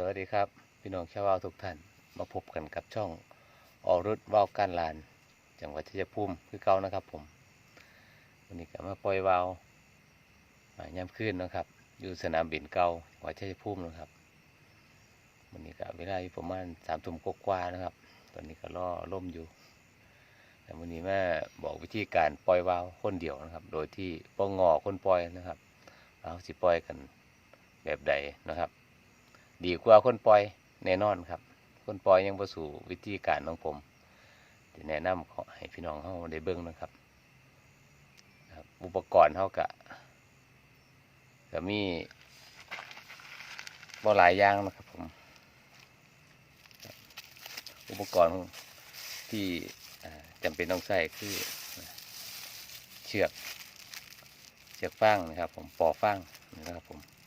สวัสดีครับ พี่น้องชาววาวทุกท่านมาพบกันกับช่องออรุดว่าวการลาน จังหวัดชัยภูมิคือเก่านะครับผมวันนี้ก็มาปล่อยวาวอ่าย่ำขึ้นนะครับ อยู่สนามบินเก่าจังหวัดชัยภูมินะครับวันนี้ก็เวลาอยู่ประมาณสามทุ่มกว่านะครับ ตอนนี้ก็ล่อล่มอยู่ แต่วันนี้แม่บอกวิธีการปล่อยวาวคนเดียวนะครับ โดยที่ป้องงอคนปล่อยนะครับเอาสิปล่อยกันแบบใดนะครับ ดีกว่าคนปล่อยแน่นอนครับ คนปล่อยยังประสู่วิธีการของผมที่แนะนำขอให้พี่น้องเขาได้เบิ้งนะครับ อุปกรณ์เขากะก็มีบ่หลายอย่างนะครับผม อุปกรณ์ที่จำเป็นต้องใช้คือเชือกเชือกฟางนะครับผมปอฟางนะครับผม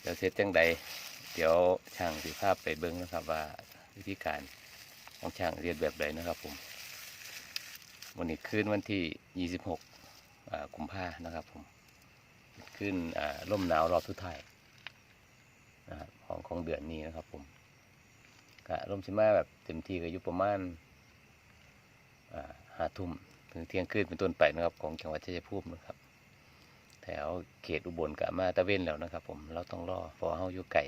เดี๋ยวเสร็จจังใดเดี๋ยวช่างสิภาพไปเบิ้งนะครับว่าวิธีการของช่างเรียนแบบใดนะครับผมวันนี้คืนวันที่ 26กุมภานะครับผมขึ้นร่มหนาวรอบสุท้ายนะครับของของเดือนนี้นะครับผมกะร่มชิมาแบบเต็มที่ก็อยู่ประมาณอ่าห้าทุ่มถึงเที่ยงคืนเป็นต้นไปนะครับของจังหวัดชัยภูมินะครับ วเขตอุบลกับมาตะเวนแล้วนะครับ ผมเราต้องรอพอเฮาอยู่ไก่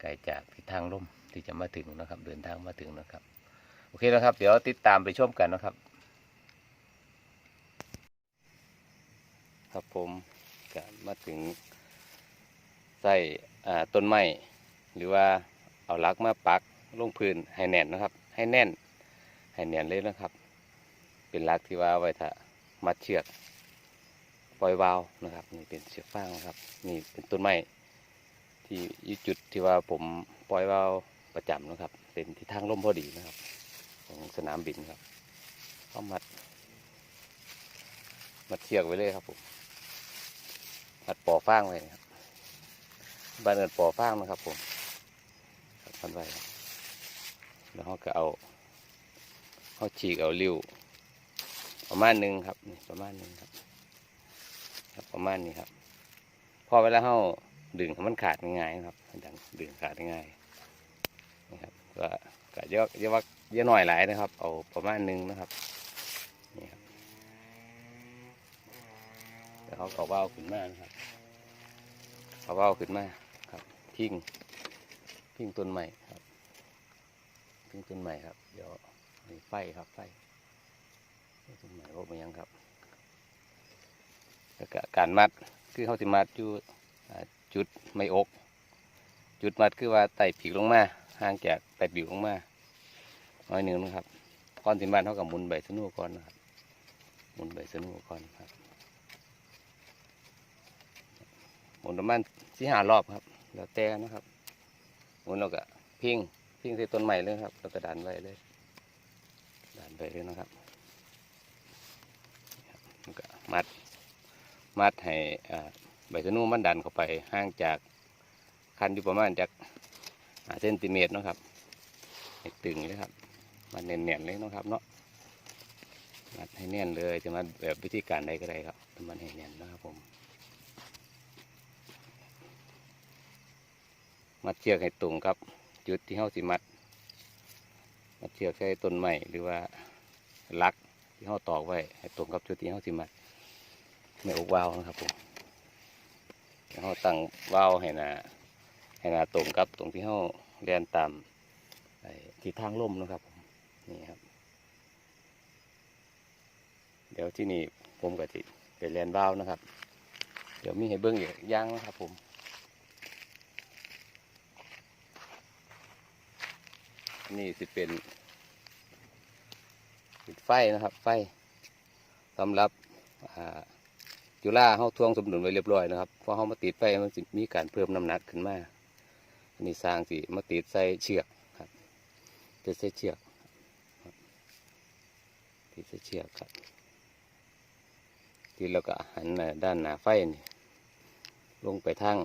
ไก่จากทิศทางลมที่จะมาถึงนะครับ เดินทางมาถึงนะครับ โอเคนะครับ เดี๋ยวติดตามไปชมกันนะครับ ครับผมก็มาถึงใส่ต้นไม้หรือว่าเอาลักมาปักลงพื้นให้แน่นนะครับ ให้แน่นให้แน่นเลยนะครับ เป็นลักที่ว่าไว้ถ้ามัดเชือก ล่อยวาวนะครับนี่เป็นเชือฟางนะครับ นี่เป็นต้นไม้ที่ยุจุดที่ว่าผมปล่อยวาวประจำนะครับ เป็นที่ทางล่มพอดีนะครับ ของสนามบินครับเข้ามัด มัดเชือกไว้เลยครับผมมัดปอฟางไว้นะครับบ้านเอินปอฟางนะครับผมครับมัดไว้แล้วเขาก็เอาเขาฉีกเอาริ้วประมาณหนึ่งครับนี่ประมาณหนึ่งครับ ประมาณนี้ครับ พอเวลาเราดึงมันขาดง่ายครับดังดึงขาดง่ายนี่ครับก็ก็เยอะเยอะว่าเยอะหน่อยหลายนะครับ เอาประมาณหนึงนะครับนี่ครับแล้วเขาเก็เว้าขึ้นมานะครับเขาเว้าขึ้นมาครับ พิงพิงต้นใหม่ครับ พิงต้นใหม่ครับ เดี๋ยวนี่ไฟครับไฟต้นใหม่พวกมันยังครับ แล้วก็การมัดคือเขาสิมัดอยู่จุดไม่อก จุดมัดคือว่าไต่ผีกลงมาห่างจากไต่ผิวลงมาน้อยหนึ่งนะครับก้อนสิมัดเขากับหมุนใบสนุก่อนนะครับหมุนใบสนุก่อนครับหมุนประมาณสี่ห้ารอบครับ แล้วแต่นะครับหมุนเราก็พิงพิงใส่ต้นใหม่เลยครับแล้วก็ดันไว้เลยดันไปเลยนะครับแล้วก็มัด มัดให้ใบสนูมันดันเข้าไปห่างจากคันอยู่ประมาณจากเซนติเมตรนะครับตึงเลยครับ มันเนียนๆเลยนะครับเนาะมัดให้แน่นเลยจะมาแบบวิธีการใดก็ได้ครับมันให้แน่นนะครับผม มัดเชือกให้ตรงครับ จุดที่เฮาสิมัด มัดเชือกใช้ต้นไม้หรือว่าลักที่เฮาตอกไว้ให้ตรงกับจุดที่เฮาสิมัด ไม่อกวาวนะครับผมเราตั้งวาวให้นาให้นาตรงกับตรงที่เขาเรียนตามที่ทางล่มนะครับผมนี่ครับ เดี๋ยวที่นี่ผมก็จะไปเรียนวาวนะครับ เดี๋ยวมีให้เบิ้งอีกย่างนะครับผมนี่สิเป็นเป็นไฟนะครับ ไฟสำหรับอ่า จุฬาเขาทวงสมดุลไว้เรียบร้อยนะครับพอเขามาติดไปมันมีการเพิ่มน้ำหนักขึ้นมาอันนี้สร้างสิมาติดใส่เชือกครับติดใส่เชือกติดใส่เชือกครับทีแล้วก็หันหน้าด้านหน้าไฟนี่ลงไปทาง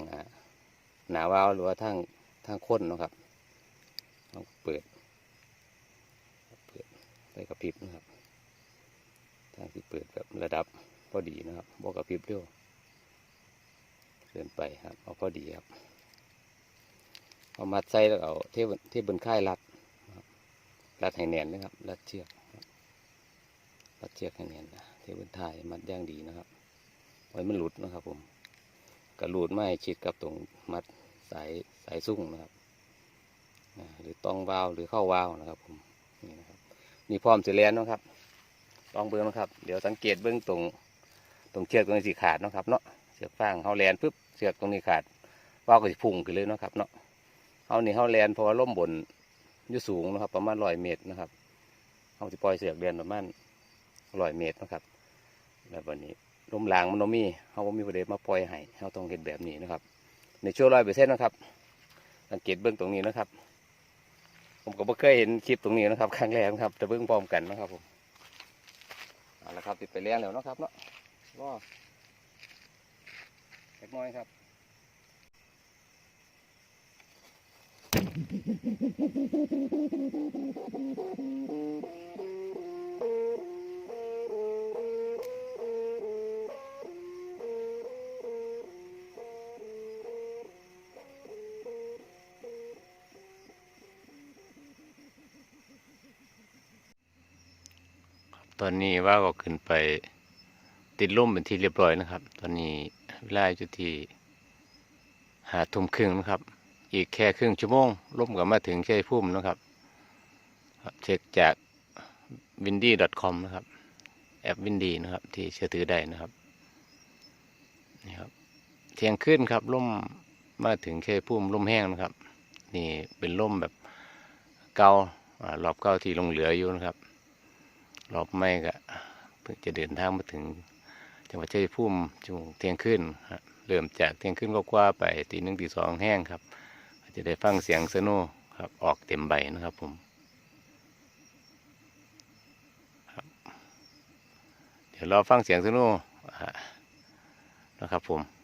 หนาวาวหรือว่าทางทางค้นนะครับต้องเปิดเปิดไฟกระพริบนะครับทางที่เปิดแบบระดับ พอดีนะครับบอกกับพริบเร็วเกินไปครับ เอาพอดีครับ เอามัดใส่แล้วเอาเทบเทบนค่ายรัดรัดให้แน่นนะครับ รัดเชือกรัดเชือกให้แน่นนะเทบนท้ายมัดย่างดีนะครับไว้มันหลุดนะครับ ผมกระหลุดไม่ชิดกับตรงมัดสายสายสุ่งนะครับหรือต้องวาวหรือเข้าวาวนะครับ ผมนี่นะครับนี่พร้อมเสร็จแล้วนะครับลองเบิ้งนะครับ เดี๋ยวสังเกตเบิ้องตรง ตรงเชือกตรงนี้สีขาดเนาะครับเนาะเชือกฟางเขาแลนปุ๊บเชือกตรงนี้ขาดว่าก็จะพุ่งขึ้นเลยเนาะครับเนาะเขานี่เขาแลนเพราะว่าล่มบนอยู่สูงนะครับ ประมาณร้อยเมตรนะครับเขาจะปล่อยเสือกเรียนประมาณร้อยเมตรนะครับแบบวันนี้ลมแรงมันมีเขาบ่มีประเด็นมาปล่อยให้เขาต้องเห็นแบบนี้นะครับ ในช่วงร้อยเปอร์เซ็นต์นะครับ สังเกตเบื้องตรงนี้นะครับ ผมก็ไม่เคยเห็นคลิปตรงนี้นะครับ ครั้งแรกนะครับจะเบื้องพร้อมกันนะครับผมเอาละครับติดไปเลี้ยงแล้วนะครับเนาะ ก็เล็กน้อยครับตอนนี้ว่าก็ขึ้นไป ติดล่มเป็นที่เรียบร้อยนะครับ ตอนนี้เวลาอยู่ที่หาทุ่มครึ่งนะครับ อีกแค่ครึ่งชั่วโมงล่มก็มาถึงชัยภูมินะครับ เช็คจาก windy.com นะครับ แอป windy นะครับ ที่เชื่อถือได้นะครับนี่ครับเที่ยงขึ้นครับล่มมาถึงชัยภูมิล่มแห้งนะครับ นี่เป็นล่มแบบเกาอ่ารอบเก้าที่ลงเหลืออยู่นะครับรอบไม่ก็เพิ่งจะเดินทางมาถึง จังหวัดชัยภูมิช่วงเที่ยงขึ้นเริ่มจากเที่ยงขึ้นก็กว่าไปตีหนึ่งตีสองแห้งครับ จะได้ฟังเสียงสโน่ครับออกเต็มใบนะครับผมบเดี๋ยวรอฟังเสียงสโน่นะครับผม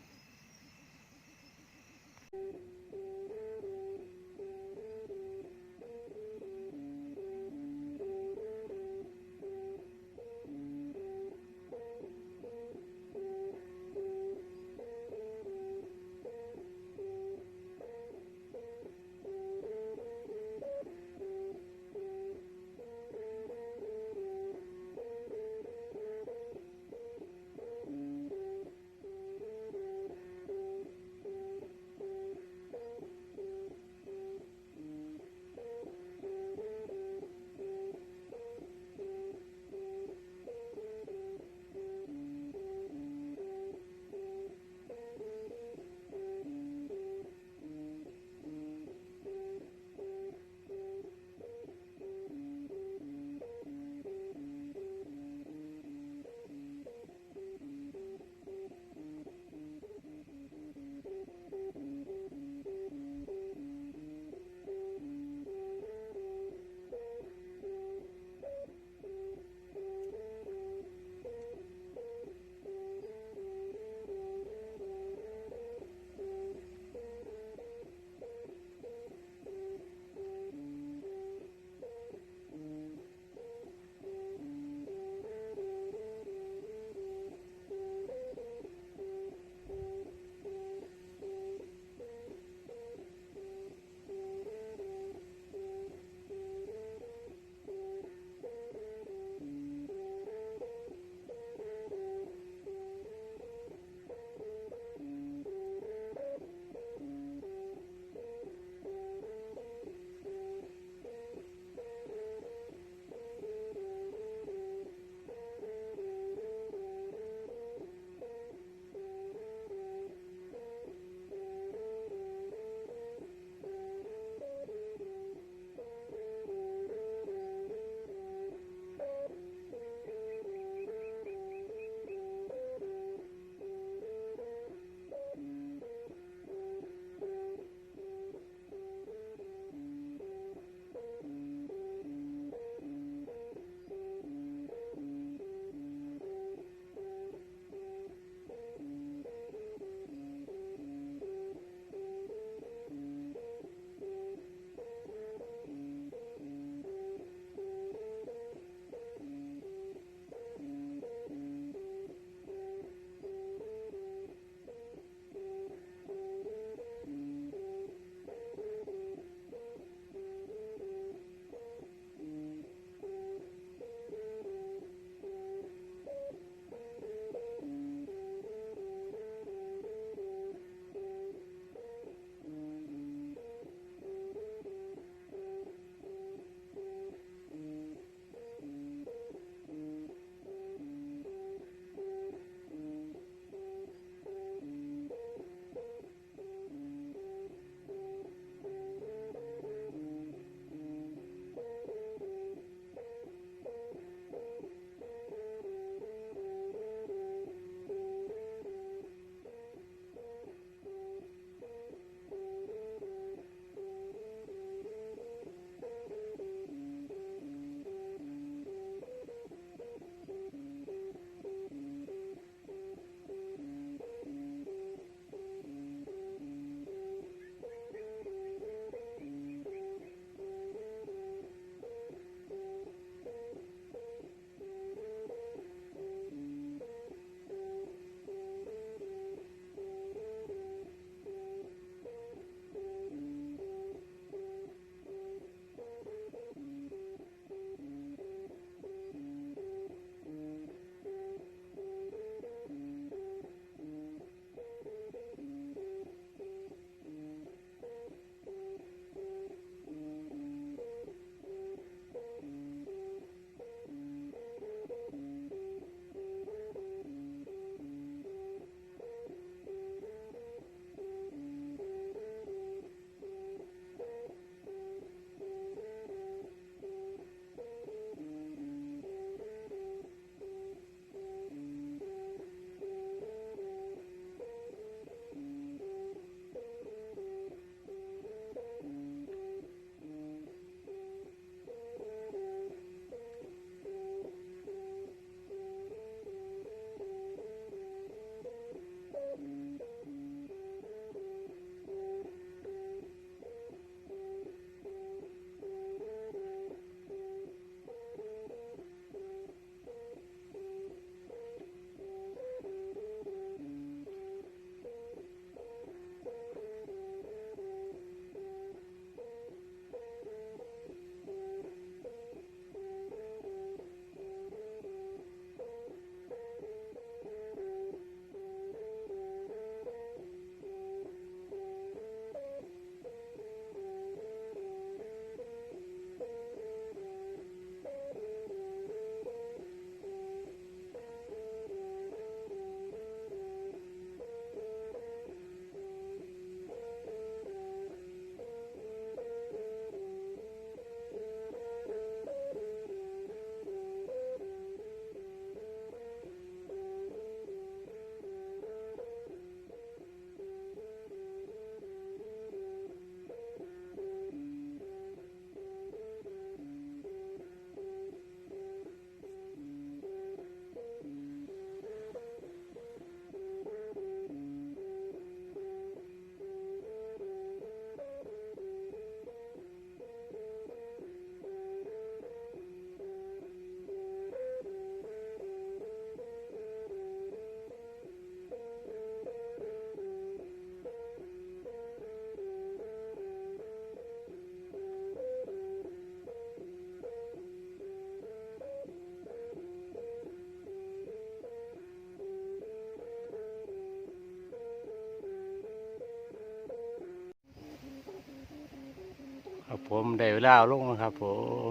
ผมได้เวลาลงครับผม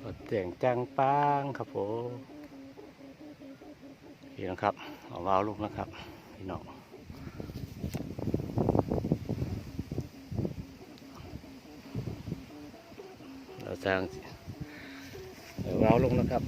ตดเสียงจังปังครับผมนี่นะครับเอาวาล์วลงนะครับพี่น้องเราสร้างเอาวาล์วลงนะครับ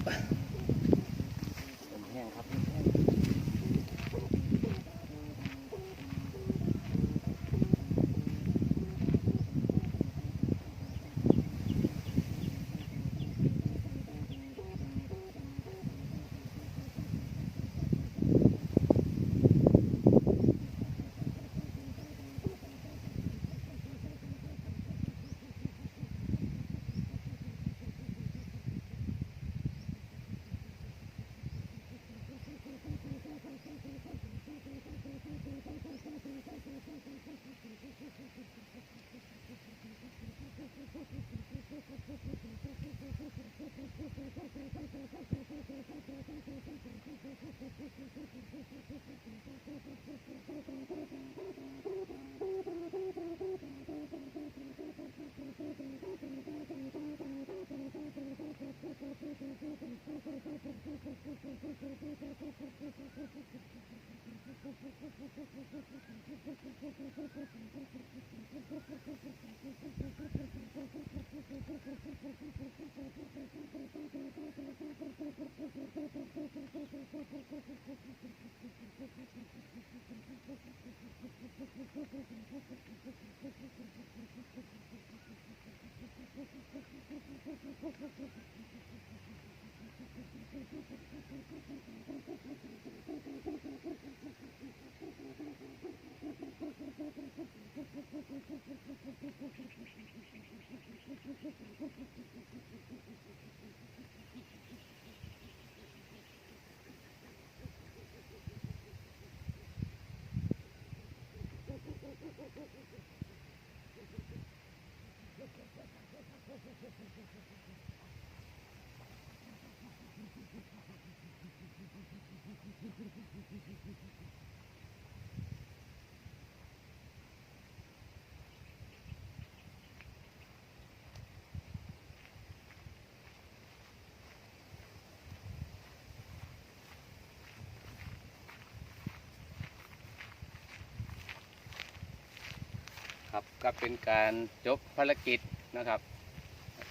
ครับก็เป็นการจบภารกิจนะครับ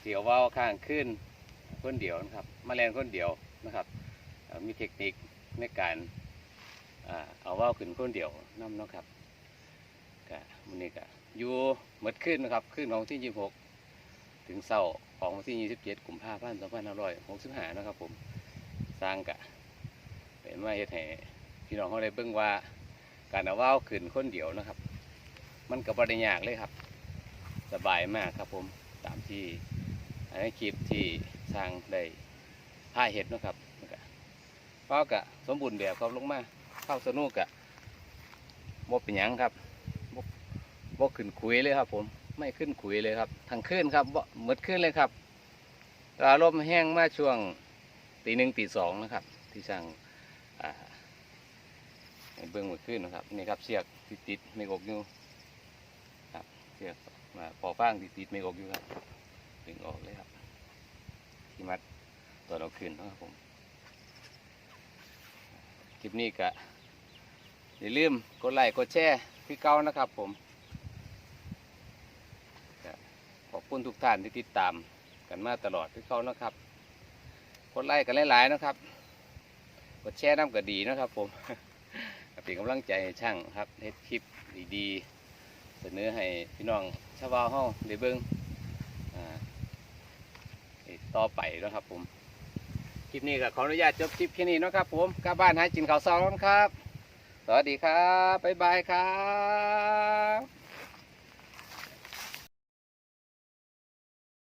เดี่ยวว่าวข้างขึ้นคนเดียวนะครับมาแลนคนเดียวนะครับ มีเทคนิคในการเอาว่าวขึ้นคนเดียวนํเนาะครับก็มันนี้ก็อยู่หมดขึ้นนะครับขึ้นของที่ 26 ถึงเศร้าของวันที่ 27กุมภาพันธ์2565 นะครับผมสร้างกะเป็นมาเฮ็ดให้พี่น้องเขาได้เบิ่งว่าการเอาว่าวขึ้นคนเดียวนะครับ มันก็บริยากเลยครับ สบายมากครับผมตามที่ในนี้คลิปที่สร้างได้ผ้าเห็ดนะครับแล้วก็ก็กะสมบูรณ์แบบครับลงมาเข้าสนุกกะบเป็นยังครับบ่บ่ขึ้นคุยเลยครับ ผมไม่ขึ้นคุยเลยครับทางขึ้นครับบ่หมดขึ้นเลยครับแต่อารมณ์แห้งมาช่วงตีหนึ่งตีสองนะครับ ที่สร้างอ่าให้เบื้องหมดขึ้นนะครับนี่ครับเสียกติดติดไม่กกอยู่ ชือกมาพอฟางติดติดไม่ออกอยู่ครับดึงออกเลยครับ ที่มัดตัวเราขึ้นนะครับผมคลิปนี้ก็อย่าลืมกดไลค์กดแชร์คือเก่านะครับผมขอบคุณทุกท่านที่ติดตามกันมาตลอดคือเก่านะครับกดไลค์กันหลายๆนะครับกดแชร์น้ำก็ดีนะครับผมเป็นกำลังใจให้ช่างครับเฮ็ดคลิปดีๆ เสนอให้พี่น้องชาวบ้านเฮาได้เบิ่งต่อไปนะครับผม คลิปนี้ก็ขออนุญาตจบคลิปแค่นี้นะครับผมกลับบ้านหากินข้าวซอยกันครับ สวัสดีครับ บ๊ายบายครับ